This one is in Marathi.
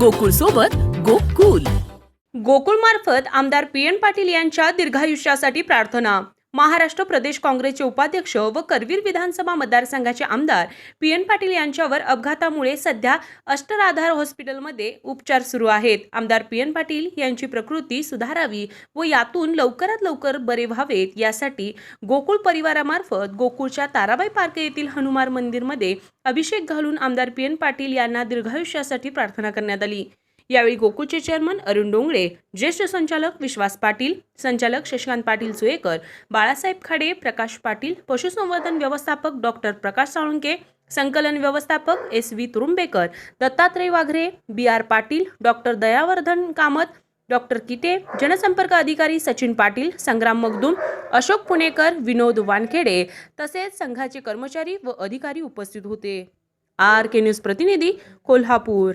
गोकुळ सोबत गोकुल. गोकुळमार्फत आमदार पी एन पाटील यांच्या दीर्घायुष्यासाठी प्रार्थना. महाराष्ट्र प्रदेश काँग्रेसचे उपाध्यक्ष व करवीर विधानसभा मतदारसंघाचे आमदार पी एन पाटील यांच्यावर अपघातामुळे सध्या अष्टराधार हॉस्पिटलमध्ये उपचार सुरू आहेत. आमदार पी एन पाटील यांची प्रकृती सुधारावी व यातून लवकरात लवकर बरे व्हावेत यासाठी गोकुळ परिवारामार्फत गोकुळच्या ताराबाई पार्क येथील हनुमान मंदिरमध्ये अभिषेक घालून आमदार पी एन पाटील यांना दीर्घायुष्यासाठी प्रार्थना करण्यात आली. यावेळी गोकुळचे चेअरमन अरुण डोंगळे ज्येष्ठ संचालक विश्वास पाटील संचालक शशिकांत पाटील सुयेकर बाळासाहेब खाडे प्रकाश पाटील पशुसंवर्धन व्यवस्थापक डॉक्टर प्रकाश साळुंके संकलन व्यवस्थापक S V Turumbekar Dattatray Waghare B R Patil doctor Dayavardhan Kamat doctor Kite जनसंपर्क अधिकारी सचिन पाटील संग्राम मगदूम अशोक पुणेकर विनोद वानखेडे तसेच संघाचे कर्मचारी व अधिकारी उपस्थित होते. आर के न्यूज प्रतिनिधी कोल्हापूर.